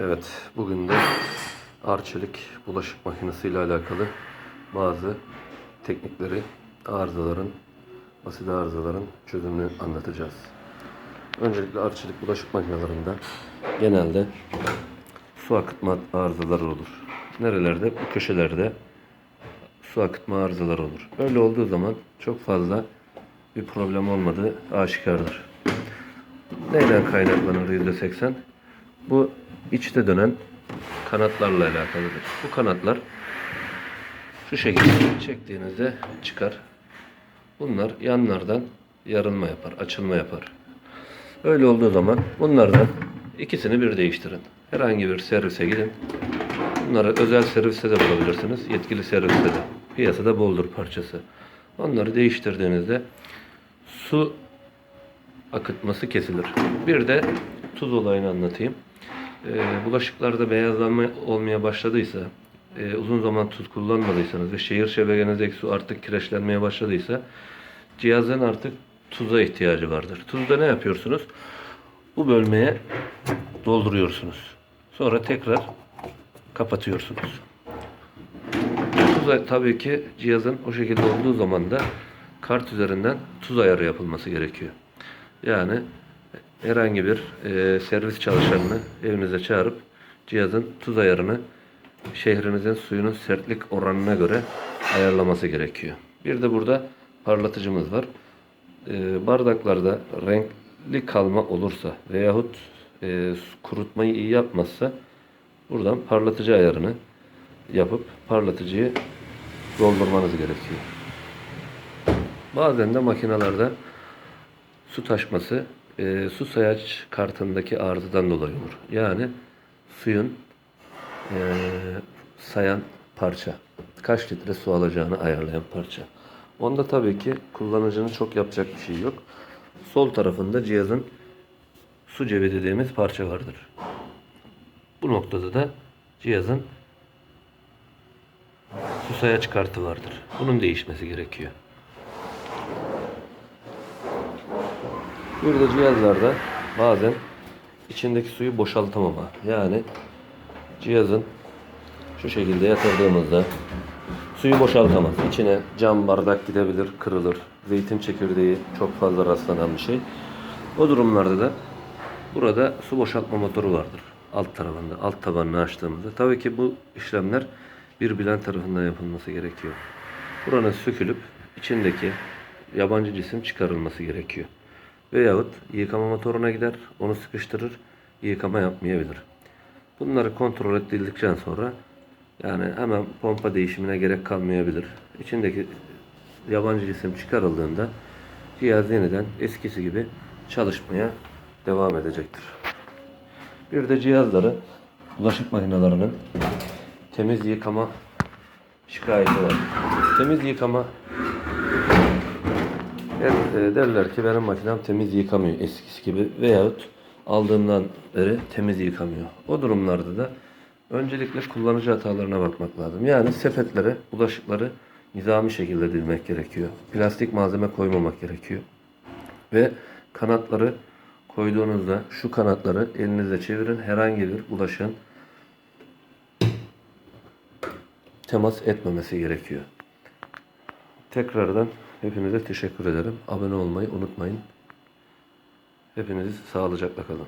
Evet, bugün de Arçelik bulaşık makinesi ile alakalı bazı teknikleri, arızaların, basit arızaların çözümünü anlatacağız. Öncelikle Arçelik bulaşık makinelerinde genelde su akıtma arızaları olur. Nerelerde? Bu köşelerde su akıtma arızaları olur. Böyle olduğu zaman çok fazla bir problem olmadığı aşikardır. Neyle kaynaklanır %80? Bu içte dönen kanatlarla alakalıdır. Bu kanatlar şu şekilde çektiğinizde çıkar. Bunlar yanlardan yarılma yapar, açılma yapar. Öyle olduğu zaman bunlardan ikisini bir değiştirin. Herhangi bir servise gidin. Bunları özel serviste de bulabilirsiniz. Yetkili serviste de. Piyasada boldur parçası. Onları değiştirdiğinizde su akıtması kesilir. Bir de tuz olayını anlatayım. Ee, bulaşıklarda beyazlanma olmaya başladıysa, e, uzun zaman tuz kullanmadıysanız ve şehir şebekenizdeki su artık kireçlenmeye başladıysa cihazın artık tuza ihtiyacı vardır. Tuzda ne yapıyorsunuz? Bu bölmeye dolduruyorsunuz. Sonra tekrar kapatıyorsunuz. Tuz tabii ki cihazın o şekilde olduğu zaman da kart üzerinden tuz ayarı yapılması gerekiyor. Yani herhangi bir e, servis çalışanını evinize çağırıp cihazın tuz ayarını şehrinizin suyunun sertlik oranına göre ayarlaması gerekiyor. Bir de burada parlatıcımız var. E, bardaklarda renkli kalma olursa veyahut e, kurutmayı iyi yapmazsa buradan parlatıcı ayarını yapıp parlatıcıyı doldurmanız gerekiyor. Bazen de makinalarda su taşması e, su sayaç kartındaki arızadan dolayı olur. Yani suyun e, sayan parça. Kaç litre su alacağını ayarlayan parça. Onda tabii ki kullanıcının çok yapacak bir şey yok. Sol tarafında cihazın su cebi dediğimiz parça vardır. Bu noktada da cihazın su sayaç kartı vardır. Bunun değişmesi gerekiyor. Bir de cihazlarda bazen içindeki suyu boşaltamama. Yani cihazın şu şekilde yatırdığımızda suyu boşaltamaz. İçine cam bardak gidebilir, kırılır. Zeytin çekirdeği çok fazla rastlanan bir şey. O durumlarda da burada su boşaltma motoru vardır. Alt tarafında, alt tabanını açtığımızda. Tabii ki bu işlemler bir bilen tarafından yapılması gerekiyor. Buranın sökülüp içindeki yabancı cisim çıkarılması gerekiyor. Veyahut yıkama motoruna gider, onu sıkıştırır, yıkama yapmayabilir. Bunları kontrol edildikten sonra yani hemen pompa değişimine gerek kalmayabilir. İçindeki yabancı cisim çıkarıldığında cihaz yeniden eskisi gibi çalışmaya devam edecektir. Bir de cihazları bulaşık makinelerinin temiz yıkama şikayeti var. Temiz yıkama Der- e, derler ki benim makinem temiz yıkamıyor eskisi gibi veyahut aldığımdan beri temiz yıkamıyor. O durumlarda da öncelikle kullanıcı hatalarına bakmak lazım. Yani sepetlere bulaşıkları nizami şekilde dizmek gerekiyor. Plastik malzeme koymamak gerekiyor. Ve kanatları koyduğunuzda şu kanatları elinizle çevirin. Herhangi bir bulaşığın temas etmemesi gerekiyor. Tekrardan hepinize teşekkür ederim. Abone olmayı unutmayın. Hepiniz sağlıcakla kalın.